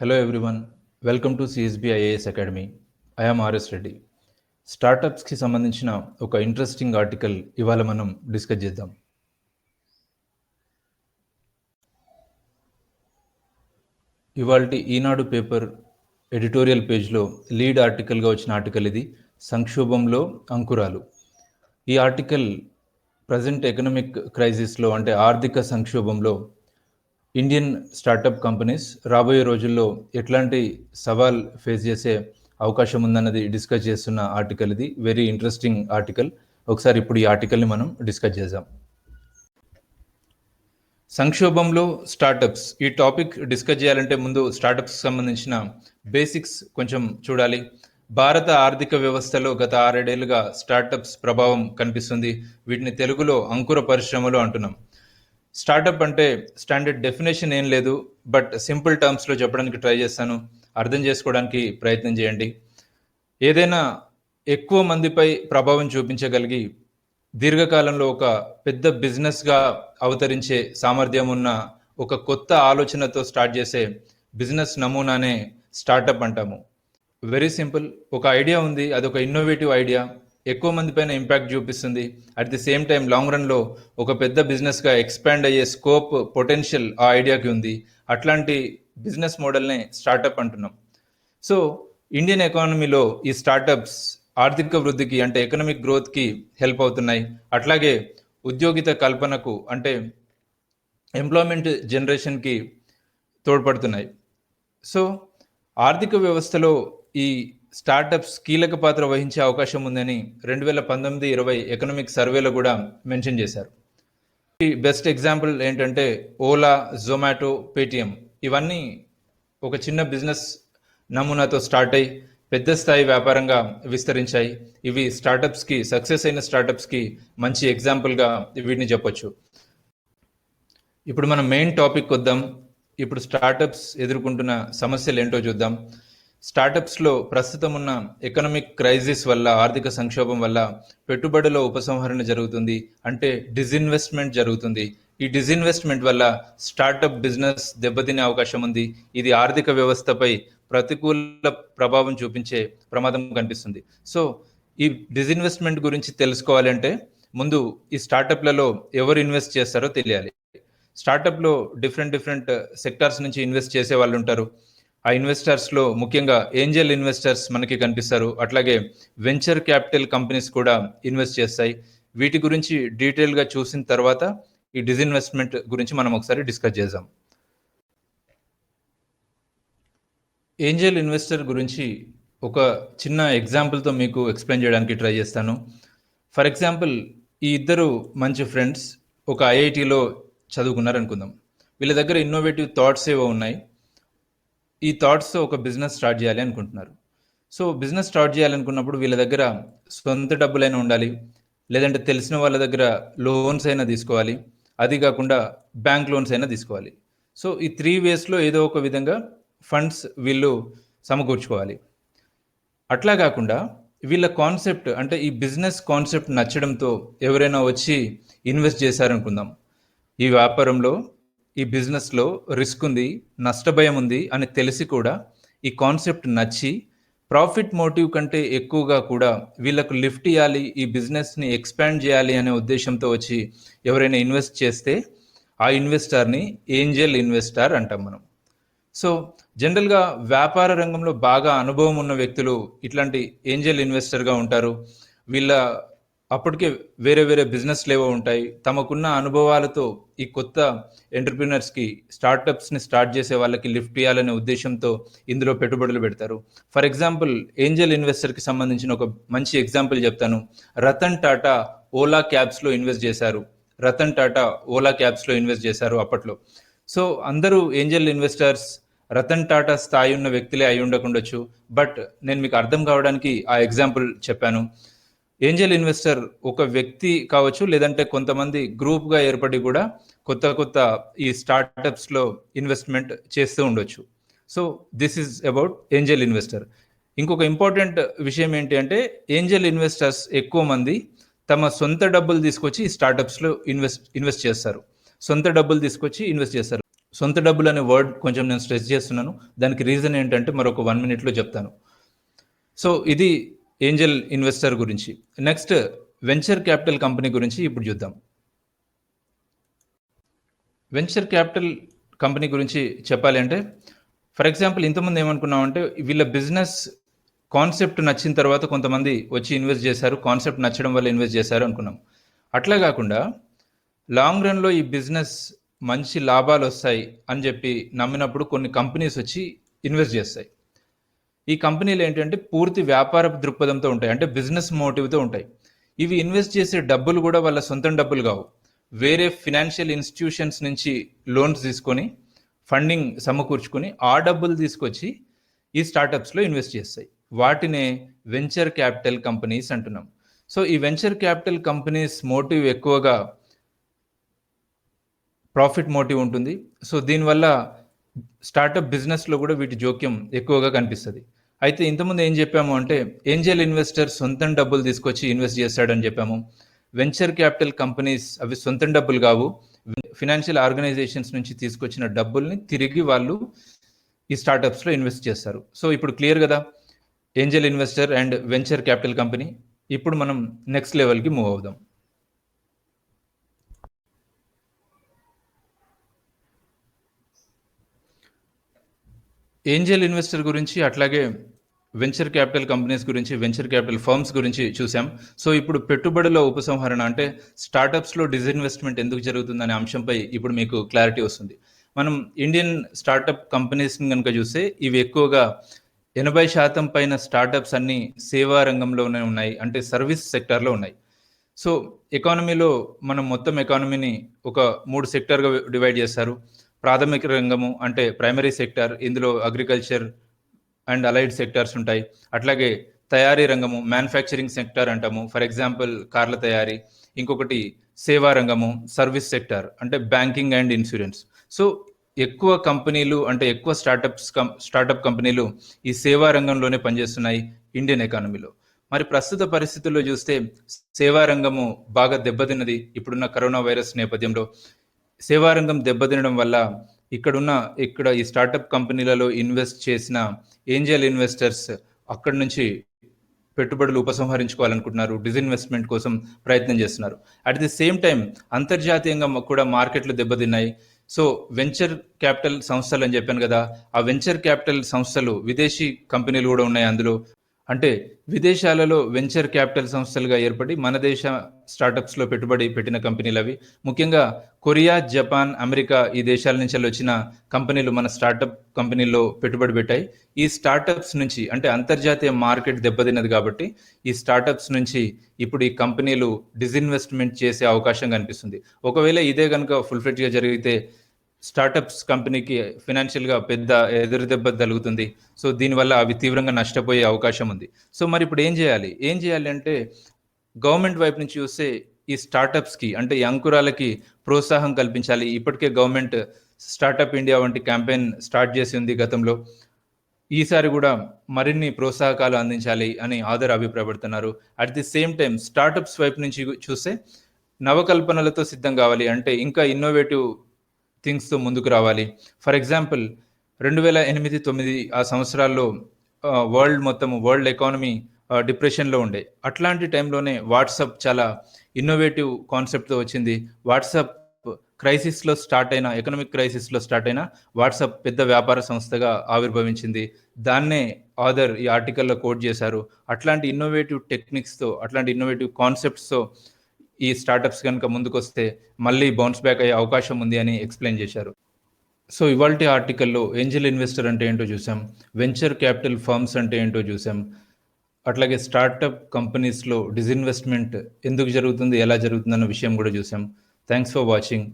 Hello everyone, welcome to CSB IAS academy I'm RS Reddy స్టార్టప్స్కి సంబంధించిన ఒక interesting article ఇవాళ మనం డిస్కస్ చేద్దాం. ఇవాళ ఈనాడు పేపర్ ఎడిటోరియల్ పేజ్లో లీడ్ ఆర్టికల్గా వచ్చిన ఆర్టికల్ ఇది సంక్షోభంలో అంకురాలు. ఈ ఆర్టికల్ ప్రజెంట్ ఎకనామిక్ క్రైసిస్లో అంటే ఆర్థిక సంక్షోభంలో ఇండియన్ స్టార్టప్ కంపెనీస్ రాబోయే రోజుల్లో ఎట్లాంటి సవాల్ ఫేస్ చేసే అవకాశం ఉందన్నది డిస్కస్ చేస్తున్న ఆర్టికల్ ఇది. వెరీ ఇంట్రెస్టింగ్ ఆర్టికల్ ఒకసారి ఇప్పుడు ఈ ఆర్టికల్ని మనం డిస్కస్ చేద్దాం. సంక్షోభంలో స్టార్టప్స్ ఈ టాపిక్ డిస్కస్ చేయాలంటే ముందు స్టార్టప్స్ సంబంధించిన బేసిక్స్ కొంచెం చూడాలి. భారత ఆర్థిక వ్యవస్థలో గత ఆరేడేళ్ళుగా స్టార్టప్స్ ప్రభావం కనిపిస్తుంది. వీటిని తెలుగులో అంకుర పరిశ్రమలు అంటున్నాం. స్టార్టప్ అంటే స్టాండర్డ్ డెఫినేషన్ ఏం లేదు బట్ సింపుల్ టర్మ్స్లో చెప్పడానికి ట్రై చేస్తాను. అర్థం చేసుకోవడానికి ప్రయత్నం చేయండి. ఏదైనా ఎక్కువ మందిపై ప్రభావం చూపించగలిగి దీర్ఘకాలంలో ఒక పెద్ద బిజినెస్గా అవతరించే సామర్థ్యం ఉన్న ఒక కొత్త ఆలోచనతో స్టార్ట్ చేసే బిజినెస్ నమూనానే స్టార్టప్ అంటాము. వెరీ సింపుల్ ఒక ఐడియా ఉంది అది ఒక ఇన్నోవేటివ్ ఐడియా. ఎక్కువ మంది పైన ఇంపాక్ట్ చూపిస్తుంది. At the same time long రన్లో ఒక పెద్ద బిజినెస్గా ఎక్స్పాండ్ అయ్యే స్కోప్ పొటెన్షియల్ ఆ ఐడియాకి ఉంది. అట్లాంటి బిజినెస్ మోడల్నే స్టార్టప్ అంటున్నాం. సో ఇండియన్ ఎకానమీలో ఈ స్టార్టప్స్ ఆర్థిక వృద్ధికి అంటే ఎకనామిక్ గ్రోత్కి హెల్ప్ అవుతున్నాయి. అట్లాగే ఉద్యోగిత కల్పనకు అంటే ఎంప్లాయ్మెంట్ జనరేషన్కి తోడ్పడుతున్నాయి. సో ఆర్థిక వ్యవస్థలో ఈ స్టార్టప్స్ కీలక పాత్ర వహించే అవకాశం ఉందని రెండు వేల పంతొమ్మిది ఇరవై ఎకనామిక్ సర్వేలో కూడా మెన్షన్ చేశారు. ఈ బెస్ట్ ఎగ్జాంపుల్ ఏంటంటే ఓలా జొమాటో పేటిఎం. ఇవన్నీ ఒక చిన్న బిజినెస్ నమూనాతో స్టార్ట్ అయ్యి పెద్ద స్థాయి వ్యాపారంగా విస్తరించాయి. ఇవి స్టార్టప్స్కి సక్సెస్ అయిన స్టార్టప్స్కి మంచి ఎగ్జాంపుల్గా వీటిని చెప్పొచ్చు. ఇప్పుడు మనం మెయిన్ టాపిక్ వద్దాం ఇప్పుడు స్టార్టప్స్ ఎదుర్కొంటున్న సమస్యలు ఏంటో చూద్దాం. స్టార్టప్స్లో ప్రస్తుతం ఉన్న ఎకనామిక్ క్రైసిస్ వల్ల ఆర్థిక సంక్షోభం వల్ల పెట్టుబడుల ఉపసంహరణ జరుగుతుంది అంటే డిజిన్వెస్ట్మెంట్ జరుగుతుంది. ఈ డిజిన్వెస్ట్మెంట్ వల్ల స్టార్టప్ బిజినెస్ దెబ్బతినే అవకాశం ఉంది. ఇది ఆర్థిక వ్యవస్థపై ప్రతికూల ప్రభావం చూపించే ప్రమాదం కనిపిస్తుంది. సో ఈ డిజిన్వెస్ట్మెంట్ గురించి తెలుసుకోవాలంటే ముందు ఈ స్టార్టప్లలో ఎవరు ఇన్వెస్ట్ చేస్తారో తెలియాలి. స్టార్టప్లో డిఫరెంట్ డిఫరెంట్ సెక్టార్స్ నుంచి ఇన్వెస్ట్ చేసే వాళ్ళు ఉంటారు ఆ ఇన్వెస్టర్స్లో ముఖ్యంగా ఏంజల్ ఇన్వెస్టర్స్ మనకి కనిపిస్తారు. అట్లాగే వెంచర్ క్యాపిటల్ కంపెనీస్ కూడా ఇన్వెస్ట్ చేస్తాయి. వీటి గురించి డీటెయిల్గా చూసిన తర్వాత ఈ డిజిన్వెస్ట్మెంట్ గురించి మనం ఒకసారి డిస్కస్ చేద్దాం. ఏంజల్ ఇన్వెస్టర్ గురించి ఒక చిన్న ఎగ్జాంపుల్తో మీకు ఎక్స్ప్లెయిన్ చేయడానికి ట్రై చేస్తాను. ఫర్ ఎగ్జాంపుల్ ఈ ఇద్దరు మంచి ఫ్రెండ్స్ ఒక ఐఐటిలో చదువుకున్నారు అనుకుందాం వీళ్ళ దగ్గర ఇన్నోవేటివ్ థాట్స్ ఏవో ఉన్నాయి. ఈ థాట్స్తో ఒక బిజినెస్ స్టార్ట్ చేయాలి అనుకుంటున్నారు. సో బిజినెస్ స్టార్ట్ చేయాలనుకున్నప్పుడు వీళ్ళ దగ్గర సొంత డబ్బులైనా ఉండాలి. లేదంటే తెలిసిన వాళ్ళ దగ్గర లోన్స్ అయినా తీసుకోవాలి. అది కాకుండా బ్యాంక్ లోన్స్ అయినా తీసుకోవాలి. సో ఈ త్రీ వేస్లో ఏదో ఒక విధంగా ఫండ్స్ వీళ్ళు సమకూర్చుకోవాలి. అట్లా కాకుండా వీళ్ళ కాన్సెప్ట్ అంటే ఈ బిజినెస్ కాన్సెప్ట్ నచ్చడంతో ఎవరైనా వచ్చి ఇన్వెస్ట్ చేశారనుకుందాం. ఈ వ్యాపారంలో ఈ బిజినెస్లో రిస్క్ ఉంది నష్టభయం ఉంది అని తెలిసి కూడా ఈ కాన్సెప్ట్ నచ్చి ప్రాఫిట్ మోటివ్ కంటే ఎక్కువగా కూడా వీళ్ళకు లిఫ్ట్ ఇవ్వాలి ఈ బిజినెస్ని ఎక్స్పాండ్ చేయాలి అనే ఉద్దేశంతో వచ్చి ఎవరైనా ఇన్వెస్ట్ చేస్తే ఆ ఇన్వెస్టర్ని ఏంజల్ ఇన్వెస్టర్ అంటాం మనం. సో జనరల్గా వ్యాపార రంగంలో బాగా అనుభవం ఉన్న వ్యక్తులు ఇట్లాంటి ఏంజల్ ఇన్వెస్టర్గా ఉంటారు. వీళ్ళ అప్పటికే వేరే వేరే బిజినెస్లు ఏవో ఉంటాయి. తమకున్న అనుభవాలతో ఈ కొత్త ఎంటర్ప్రినర్స్కి స్టార్టప్స్ని స్టార్ట్ చేసే వాళ్ళకి లిఫ్ట్ ఇవ్వాలనే ఉద్దేశంతో ఇందులో పెట్టుబడులు పెడతారు. ఫర్ ఎగ్జాంపుల్ ఏంజల్ ఇన్వెస్టర్కి సంబంధించిన ఒక మంచి ఎగ్జాంపుల్ చెప్తాను. రతన్ టాటా ఓలా క్యాబ్స్లో ఇన్వెస్ట్ చేశారు. రతన్ టాటా ఓలా క్యాబ్స్లో ఇన్వెస్ట్ చేశారు అప్పట్లో. సో అందరూ ఏంజల్ ఇన్వెస్టర్స్ రతన్ టాటా స్థాయి ఉన్న వ్యక్తులే అయి ఉండకుండొచ్చు. బట్ నేను మీకు అర్థం కావడానికి ఆ ఎగ్జాంపుల్ చెప్పాను. ఏంజల్ ఇన్వెస్టర్ ఒక వ్యక్తి కావచ్చు లేదంటే కొంతమంది గ్రూప్గా ఏర్పడి కూడా కొత్త కొత్త ఈ స్టార్టప్స్లో ఇన్వెస్ట్మెంట్ చేస్తూ ఉండొచ్చు. So this is about angel investor ఇంకొక ఇంపార్టెంట్ విషయం ఏంటి అంటే ఏంజల్ ఇన్వెస్టర్స్ ఎక్కువ మంది తమ సొంత డబ్బులు తీసుకొచ్చి స్టార్టప్స్లో ఇన్వెస్ట్ ఇన్వెస్ట్ చేస్తారు. సొంత డబ్బులు తీసుకొచ్చి ఇన్వెస్ట్ చేస్తారు. సొంత డబ్బులు అనే వర్డ్ కొంచెం నేను స్ట్రెస్ చేస్తున్నాను. దానికి రీజన్ ఏంటంటే మరొక వన్ మినిట్లో చెప్తాను. సో ఇది ఏంజల్ ఇన్వెస్టర్ గురించి. నెక్స్ట్ వెంచర్ క్యాపిటల్ కంపెనీ గురించి ఇప్పుడు చూద్దాం. వెంచర్ క్యాపిటల్ కంపెనీ గురించి చెప్పాలి అంటే ఫర్ ఎగ్జాంపుల్ ఇంతకుముందు ఏమనుకున్నామంటే వీళ్ళ బిజినెస్ కాన్సెప్ట్ నచ్చిన తర్వాత కొంతమంది వచ్చి ఇన్వెస్ట్ చేశారు కాన్సెప్ట్ నచ్చడం వల్ల ఇన్వెస్ట్ చేశారు అనుకున్నాం. అట్లా కాకుండా లాంగ్ రన్లో ఈ బిజినెస్ మంచి లాభాలు వస్తాయి అని చెప్పి నమ్మినప్పుడు కొన్ని కంపెనీస్ వచ్చి ఇన్వెస్ట్ చేస్తాయి. ఈ కంపెనీలు ఏంటంటే పూర్తి వ్యాపార దృక్పథంతో ఉంటాయి. అంటే బిజినెస్ మోటివ్తో ఉంటాయి. ఇవి ఇన్వెస్ట్ చేసే డబ్బులు కూడా వాళ్ళ సొంతం డబ్బులు కావు. వేరే ఫినాన్షియల్ ఇన్స్టిట్యూషన్స్ నుంచి లోన్స్ తీసుకొని ఫండింగ్ సమకూర్చుకొని ఆ డబ్బులు తీసుకొచ్చి ఈ స్టార్టప్స్లో ఇన్వెస్ట్ చేస్తాయి. వాటినే వెంచర్ క్యాపిటల్ కంపెనీస్ అంటున్నాం. సో ఈ వెంచర్ క్యాపిటల్ కంపెనీస్ మోటివ్ ఎక్కువగా ప్రాఫిట్ మోటివ్ ఉంటుంది. సో దీనివల్ల స్టార్టప్ బిజినెస్లో కూడా వీటి జోక్యం ఎక్కువగా కనిపిస్తుంది. అయితే ఇంతకుముందు ఏం చెప్పాము అంటే ఏంజల్ ఇన్వెస్టర్ సొంతం డబ్బులు తీసుకొచ్చి ఇన్వెస్ట్ చేస్తాడని చెప్పాము. వెంచర్ క్యాపిటల్ కంపెనీస్ అవి సొంతం డబ్బులు కావు. ఫినాన్షియల్ ఆర్గనైజేషన్స్ నుంచి తీసుకొచ్చిన డబ్బుల్ని తిరిగి వాళ్ళు ఈ స్టార్టప్స్లో ఇన్వెస్ట్ చేస్తారు. సో ఇప్పుడు క్లియర్ కదా? Angel investor and venture capital company. ఇప్పుడు మనం నెక్స్ట్ లెవెల్కి మూవ్ అవుదాం. ఏంజల్ ఇన్వెస్టర్ గురించి అట్లాగే వెంచర్ క్యాపిటల్ కంపెనీస్ గురించి వెంచర్ క్యాపిటల్ ఫర్మ్స్ గురించి చూసాం సో ఇప్పుడు పెట్టుబడుల ఉపసంహరణ అంటే స్టార్టప్స్లో డిజిన్వెస్ట్మెంట్ ఎందుకు జరుగుతుందనే అంశంపై ఇప్పుడు మీకు క్లారిటీ వస్తుంది. మనం ఇండియన్ స్టార్టప్ కంపెనీస్ని కనుక చూస్తే ఇవి ఎక్కువగా ఎనభై శాతం పైన స్టార్టప్స్ అన్నీ సేవా రంగంలోనే ఉన్నాయి. అంటే సర్వీస్ సెక్టార్లో ఉన్నాయి. సో ఎకానమీలో మనం మొత్తం ఎకానమీని ఒక మూడు సెక్టార్గా డివైడ్ చేస్తారు. ప్రాథమిక రంగము అంటే ప్రైమరీ సెక్టార్ ఇందులో అగ్రికల్చర్ అండ్ అలైడ్ సెక్టార్స్ ఉంటాయి. అట్లాగే తయారీ రంగము మ్యానుఫ్యాక్చరింగ్ సెక్టార్ అంటాము. ఫర్ ఎగ్జాంపుల్ కార్ల తయారీ. ఇంకొకటి సేవా రంగము సర్వీస్ సెక్టార్ అంటే బ్యాంకింగ్ అండ్ ఇన్సూరెన్స్. సో ఎక్కువ కంపెనీలు అంటే ఎక్కువ స్టార్టప్స్ కం స్టార్టప్ కంపెనీలు ఈ సేవా రంగంలోనే పనిచేస్తున్నాయి ఇండియన్ ఎకానమీలో. మరి ప్రస్తుత పరిస్థితుల్లో చూస్తే సేవా రంగము బాగా దెబ్బతిన్నది ఇప్పుడున్న కరోనా వైరస్ నేపథ్యంలో. సేవారంగం దెబ్బతినడం వల్ల ఇక్కడున్న ఇక్కడ ఈ స్టార్టప్ కంపెనీలలో ఇన్వెస్ట్ చేసిన ఏంజల్ ఇన్వెస్టర్స్ అక్కడి నుంచి పెట్టుబడులు ఉపసంహరించుకోవాలనుకుంటున్నారు డిజిన్వెస్ట్మెంట్ కోసం ప్రయత్నం చేస్తున్నారు. అట్ ది సేమ్ టైం అంతర్జాతీయంగా కూడా మార్కెట్లు దెబ్బతిన్నాయి. సో వెంచర్ క్యాపిటల్ సంస్థలు అని చెప్పాను కదా ఆ వెంచర్ క్యాపిటల్ సంస్థలు విదేశీ కంపెనీలు కూడా ఉన్నాయి అందులో. అంటే విదేశాలలో వెంచర్ క్యాపిటల్ సంస్థలుగా ఏర్పడి మన దేశ స్టార్టప్స్లో పెట్టుబడి పెట్టిన కంపెనీలు అవి. ముఖ్యంగా కొరియా జపాన్ అమెరికా ఈ దేశాల నుంచి వచ్చిన కంపెనీలు మన స్టార్టప్ కంపెనీల్లో పెట్టుబడి పెట్టాయి. ఈ స్టార్టప్స్ నుంచి అంటే అంతర్జాతీయ మార్కెట్ దెబ్బతిన్నది కాబట్టి ఈ స్టార్టప్స్ నుంచి ఇప్పుడు ఈ కంపెనీలు డిజిన్వెస్ట్మెంట్ చేసే అవకాశం కనిపిస్తుంది. ఒకవేళ ఇదే కనుక ఫుల్ ఫ్లెడ్జ్గా జరిగితే స్టార్టప్స్ కంపెనీకి ఫినాన్షియల్గా పెద్ద ఎదురు దెబ్బ తగులుతుంది. సో దీనివల్ల అవి తీవ్రంగా నష్టపోయే అవకాశం ఉంది. సో మరి ఇప్పుడు ఏం చేయాలి? ఏం చేయాలి అంటే గవర్నమెంట్ వైపు నుంచి చూస్తే ఈ స్టార్టప్స్కి అంటే ఈ అంకురాలకి ప్రోత్సాహం కల్పించాలి. ఇప్పటికే గవర్నమెంట్ స్టార్టప్ ఇండియా వంటి క్యాంపెయిన్ స్టార్ట్ చేసి ఉంది గతంలో. ఈసారి కూడా మరిన్ని ప్రోత్సాహకాలు అందించాలి అని ఆధార్ అభిప్రాయపడుతున్నారు. At the same time startups వైపు నుంచి చూస్తే నవకల్పనలతో సిద్ధం కావాలి. అంటే ఇంకా ఇన్నోవేటివ్ థింగ్స్తో ముందుకు రావాలి. ఫర్ ఎగ్జాంపుల్ రెండు వేల ఎనిమిది తొమ్మిది ఆ సంవత్సరాల్లో వరల్డ్ మొత్తం వరల్డ్ ఎకానమీ డిప్రెషన్లో ఉండే. అట్లాంటి టైంలోనే వాట్సాప్ చాలా ఇన్నోవేటివ్ కాన్సెప్ట్తో వచ్చింది. వాట్సాప్ క్రైసిస్లో స్టార్ట్ అయిన ఎకనామిక్ క్రైసిస్లో స్టార్ట్ అయిన వాట్సాప్ పెద్ద వ్యాపార సంస్థగా ఆవిర్భవించింది. దాన్నే ఆదర్ ఈ ఆర్టికల్లో కోట్ చేశారు. అట్లాంటి ఇన్నోవేటివ్ టెక్నిక్స్తో అట్లాంటి ఇన్నోవేటివ్ కాన్సెప్ట్స్తో ఈ స్టార్టప్స్ కనుక ముందుకొస్తే మళ్ళీ బౌన్స్ బ్యాక్ అయ్యే అవకాశం ఉంది అని ఎక్స్ప్లెయిన్ చేశారు. సో ఇవాళ ఆర్టికల్లో ఏంజల్ ఇన్వెస్టర్ అంటే ఏంటో చూసాం వెంచర్ క్యాపిటల్ ఫర్మ్స్ అంటే ఏంటో చూసాం అట్లాగే స్టార్టప్ కంపెనీస్లో డిజిన్వెస్ట్మెంట్ ఎందుకు జరుగుతుంది ఎలా జరుగుతుంది అన్న విషయం కూడా చూసాం. Thanks for watching